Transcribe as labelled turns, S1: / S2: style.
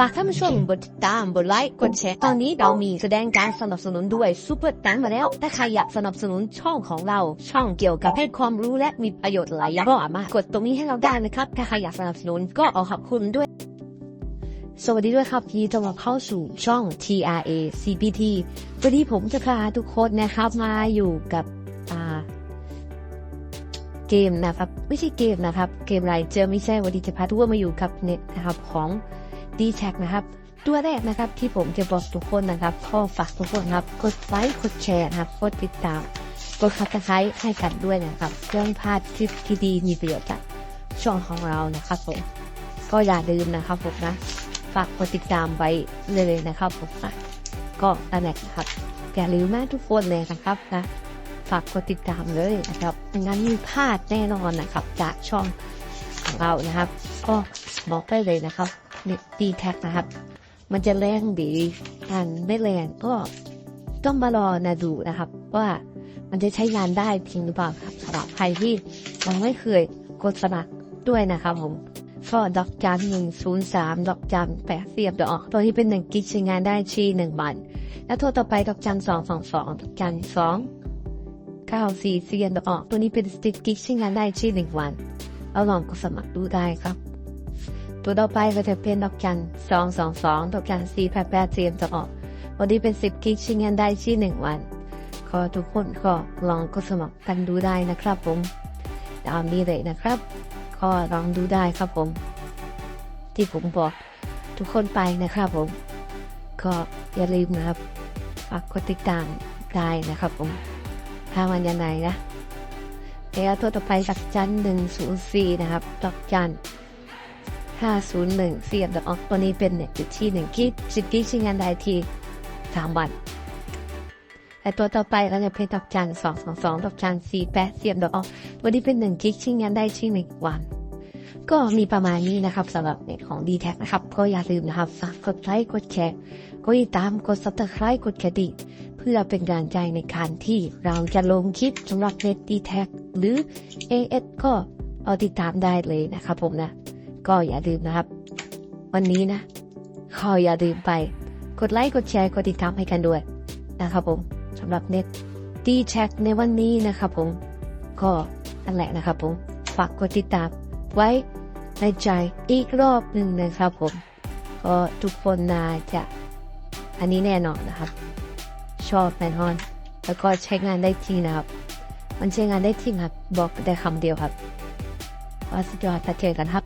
S1: ฝากท่านผู้ชมกดติดตามกดไลค์กดแชร์ ตอนนี้เรามีแสดงการสนับสนุนด้วยซูเปอร์แตงมาแล้ว ถ้าใครอยากสนับสนุนช่องของเรา ช่องเกี่ยวกับให้ความรู้และมีประโยชน์หลายอย่างก็สามารถกดตรงนี้ให้เราได้นะครับ ถ้าใครอยากสนับสนุนก็ขอขอบคุณด้วย สวัสดีด้วยครับที่จะมาเข้าสู่ช่อง TRA CPT วันนี้ผมจะพาทุกคนนะครับมาอยู่กับเกมนะครับ ไม่ใช่เกมนะครับ เกมไรเจอไม่ใช่วันนี้จะพาทุกคนมาอยู่กับเน็ตนะครับของ d t แทนะครับ ตัวแรกนะครับที่ผมจะบอกทุกคนนะครับข้อฝากทุกคนครับกดไลค์กดแชร์นะครับกดติดตามกดคับสไครต์ให้กันด้วยนะครับเพื่อไม่พลาดคลิปที่ดีมีประโยชน์จากช่องของเรานะครับผมก็อย่าลืมนะครับผมนะ ฝากกดติดตามไว้เลยนะครับผมนะก็นั่นแหละนะครับอย่าลืมนะทุกคนเลยนะครับนะฝากกดติดตามเลยนะครับงั้นมีพลาดแน่นอนนะครับจากช่องของเรานะครับ ก็บอกได้เลยนะครับ ดีแท็กนะครับ มันจะแรงดีกันไม่แรงก็ต้องมารอนะดูนะครับ ว่ามันจะใช้งานได้จริงหรือเปล่าครับสำหรับใครที่ยังไม่เคยกดสมัครด้วยนะครับผมก็ดอกจันหนึ่งศูนย์สามดอกจันแปดเสียบดอกตัวนี้เป็นหนึ่งกิกใช้งานได้ชีหนึ่งวันแล้วโทรต่อไปดอกจันสองสองสองดอกจันสองเก้าสี่เซียนออกตัวนี้เป็นสติ๊กกิ๊กใช้งานได้ชื่อหนึ่งวันเอาลองก็สมัครดูได้ครับ ตัวต่อไปก็จะเป็นดอกจันสองสองสองดอกจันสี่แปดแปดเซียนจะออกวันนี้เป็นสิบกิกช้งานได้ชื่หนึ่งวันขอทุกคนก็ลองก็สมัครกันดูได้นะครับผมตามนี้เลยนะครับก็ลองดูได้ครับผม ที่ผมบอกทุกคนไปนะครับผม ก็อย่าลืมนะครับฝากกดติดตามได้นะครับผมถ้ามันยังไงนะแล้วตัวต่อไปดอกจันหนึ่งศูนย์สี่นะครับดอกจัน ห้าศูนย์หนึ่งเสียบดอกออกตัวนี้เป็นเนี่ยจุดที่หนึ่งกิกสิบกิกใช้งานได้ทีสามวันแต่ตัวต่อไปเราจะเป็นดอกจันสองสองสองดอกจันสี่แปดเสียบดอกออกตัวนี้เป็นหนึ่งกิกใช้งานได้ที่หนึ่งวันก็มีประมาณนี้นะครับสำหรับเน็ตของ d t แทนะครับ ก็อย่าลืมนะครับฝากกดไลค์กดแชร์กดติดตามกด subscribe กดกระดิ่งเพื่อเป็นกำลังใจในการที่เราจะลงคลิปสำหรับเน็ตดีแท็หรือ AS ก็เอาติดตามได้เลยนะครับผมนะ ก็อย่าลืมนะครับ วันนี้นะขออย่าลืมไป กดไลค์กดแชร์กดติดตามให้กันด้วยนะครับผมสำหรับเน็ตดีแท็ในวันนี้นะครับผม ก็นั่นแหละนะครับผมฝากกดติดตามไว้ในใจอีกรอบหนึ่งนะครับผม ก็ทุกคนน่าจะอันนี้แน่นอนนะครับ ชอบแมน่นอนแล้วก็ใช้งานได้จริงนะครับ มันใช้งานได้จริงครับ บอกได้คำเดียวครับว่าสุดยอดถ้าเจอกันครับ